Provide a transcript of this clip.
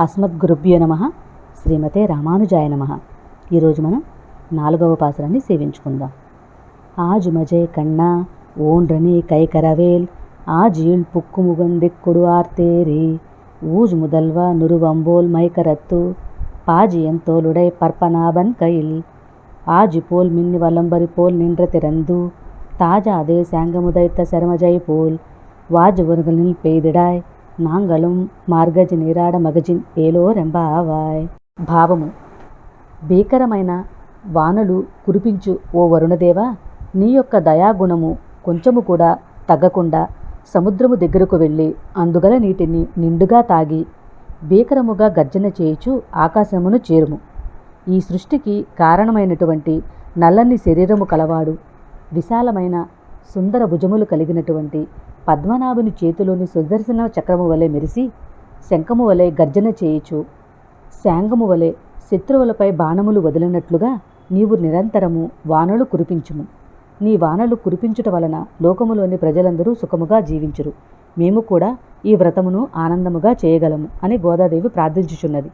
అస్మద్గురుభ్యో నమ శ్రీమతే రామానుజాయ నమ ఈరోజు మనం నాలుగవ పాసరాన్ని సేవించుకుందాం ఆజు మజే కన్నా ఓండ్రని కైకరవేల్ ஆஜியில் புக்குமுகந்திக்குடு ஆர்த்தேரி ஊஜ் முதல்வா நுருவம்போல் மைக்கரத்து பாஜியன் தோளுடை பற்பனாபன் கையில் ஆஜி போல் மின்னி வலம்பரி போல் நின்ற திறந்து தாஜாதே சாங்கமுதைத்த శరమజై పోల్ వాజువరుగలిల్ పెయిదిడాయ్ నాంగళం మార్గజి నీరాడ మగజిన్ ఏలో రెంబావాయ్. భావము. భీకరమైన వానలు కురిపించు ఓ వరుణదేవా నీ యొక్క దయాగుణము కొంచెము కూడా తగ్గకుండా సముద్రము దగ్గరకు వెళ్ళి అందుగల నీటిని నిండుగా తాగి భీకరముగా గర్జన చేయుచు ఆకాశమును చేరుము. ఈ సృష్టికి కారణమైనటువంటి నల్లని శరీరము కలవాడు విశాలమైన సుందర భుజములు కలిగినటువంటి పద్మనాభుని చేతిలోని సుదర్శన చక్రము వలె మెరిసి శంఖము వలె గర్జన చేయుచు శాంగము వలె శత్రువులపై బాణములు వదిలినట్లుగా నీవు నిరంతరము వానలు కురిపించుము. నీ వానలు కురిపించుట వలన లోకములోని ప్రజలందరూ సుఖముగా జీవించురు. మేము కూడా ఈ వ్రతమును ఆనందముగా చేయగలము అని గోదాదేవి ప్రార్థించుచున్నది.